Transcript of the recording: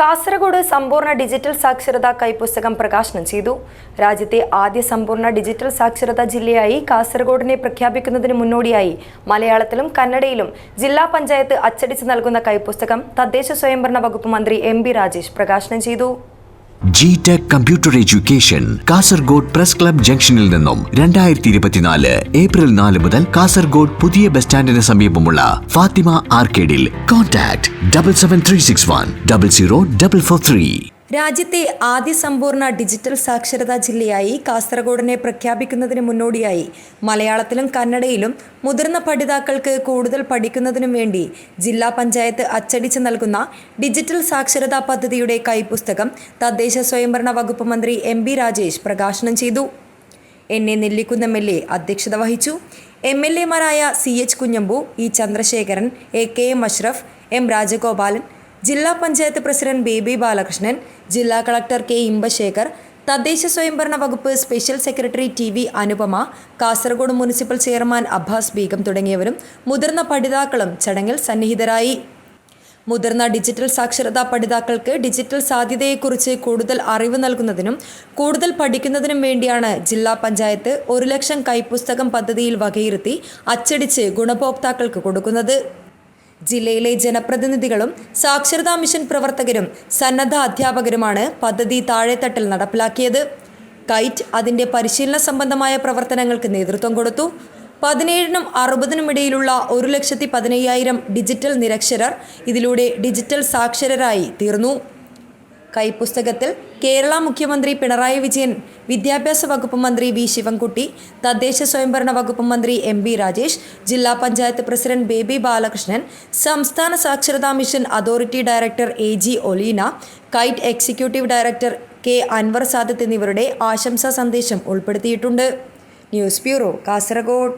കാസർഗോഡ് സമ്പൂർണ ഡിജിറ്റൽ സാക്ഷരതാ കൈപുസ്തകം പ്രകാശനം ചെയ്തു. രാജ്യത്തെ ആദ്യ സമ്പൂർണ ഡിജിറ്റൽ സാക്ഷരതാ ജില്ലയായി കാസർഗോഡിനെ പ്രഖ്യാപിക്കുന്നതിന് മുന്നോടിയായി മലയാളത്തിലും കന്നഡയിലും ജില്ലാ പഞ്ചായത്ത് അച്ചടിച്ച് നൽകുന്ന കൈപുസ്തകം തദ്ദേശ സ്വയംഭരണ വകുപ്പ് മന്ത്രി എം രാജേഷ് പ്രകാശനം ചെയ്തു. G tech computer education Kasaragod press club ജംഗ്ഷനിൽ നിന്നും രണ്ടായിരത്തി ഇരുപത്തിനാല് ഏപ്രിൽ നാല് മുതൽ കാസർഗോഡ് പുതിയ ബസ് സ്റ്റാൻഡിന് സമീപമുള്ള Fathima ആർക്കേഡിൽ contact double seven three six one double zero double four three രാജ്യത്തെ ആദ്യ സമ്പൂർണ ഡിജിറ്റൽ സാക്ഷരതാ ജില്ലയായി കാസർഗോഡിനെ പ്രഖ്യാപിക്കുന്നതിന് മുന്നോടിയായി. മലയാളത്തിലും കന്നഡയിലും മുതിർന്ന പഠിതാക്കൾക്ക് കൂടുതൽ പഠിക്കുന്നതിനും വേണ്ടി ജില്ലാ പഞ്ചായത്ത് അച്ചടിച്ച് നൽകുന്ന ഡിജിറ്റൽ സാക്ഷരതാ പദ്ധതിയുടെ കൈപ്പുസ്തകം തദ്ദേശ സ്വയംഭരണ വകുപ്പ് മന്ത്രി എം ബി രാജേഷ് പ്രകാശനം ചെയ്തു. N A Nellikkunnam L A അധ്യക്ഷത വഹിച്ചു. M L എമാരായ C H Kunhambu E Chandrasekharan A K M Ashraf M Rajagopalan ജില്ലാ panchayat president B B Balakrishnan ജില്ലാ കളക്ടർ കെ ഇമ്പശേഖർ തദ്ദേശ സ്വയംഭരണ വകുപ്പ് special secretary T V Anupama Kasaragod municipal chairman Abbas Begum തുടങ്ങിയവരും മുതിർന്ന പഠിതാക്കളും ചടങ്ങിൽ സന്നിഹിതരായി. മുതിർന്ന ഡിജിറ്റൽ സാക്ഷരതാ പഠിതാക്കൾക്ക് ഡിജിറ്റൽ സാധ്യതയെക്കുറിച്ച് കൂടുതൽ അറിവ് നൽകുന്നതിനും കൂടുതൽ പഠിക്കുന്നതിനും വേണ്ടിയാണ് ജില്ലാ പഞ്ചായത്ത് ഒരു ലക്ഷം കൈപ്പുസ്തകം പദ്ധതിയിൽ വകയിരുത്തി അച്ചടിച്ച് ഗുണഭോക്താക്കൾക്ക് കൊടുക്കുന്നത്. ജില്ലയിലെ ജനപ്രതിനിധികളും സാക്ഷരതാ മിഷൻ പ്രവർത്തകരും സന്നദ്ധ അധ്യാപകരുമാണ് പദ്ധതി താഴെത്തട്ടിൽ നടപ്പിലാക്കിയത്. കൈറ്റ് അതിന്റെ പരിശീലന സംബന്ധമായ പ്രവർത്തനങ്ങൾക്ക് നേതൃത്വം കൊടുത്തു. പതിനേഴിനും അറുപതിനും ഇടയിലുള്ള ഒരു ലക്ഷത്തി പതിനയ്യായിരം ഡിജിറ്റൽ നിരക്ഷരർ ഇതിലൂടെ ഡിജിറ്റൽ സാക്ഷരരായി തീർന്നു. കൈപ്പുസ്തകത്തിൽ കേരള മുഖ്യമന്ത്രി പിണറായി വിജയൻ വിദ്യാഭ്യാസ വകുപ്പ് മന്ത്രി വി ശിവൻകുട്ടി തദ്ദേശ സ്വയംഭരണ വകുപ്പ് മന്ത്രി എം ബി രാജേഷ് ജില്ലാ പഞ്ചായത്ത് പ്രസിഡന്റ് ബേബി ബാലകൃഷ്ണൻ സംസ്ഥാന സാക്ഷരതാ mission authority director A G Oleena KITE executive director K Anwar Sadath എന്നിവരുടെ ആശംസാ സന്ദേശം ഉൾപ്പെടുത്തിയിട്ടുണ്ട്. News bureau Kasaragod.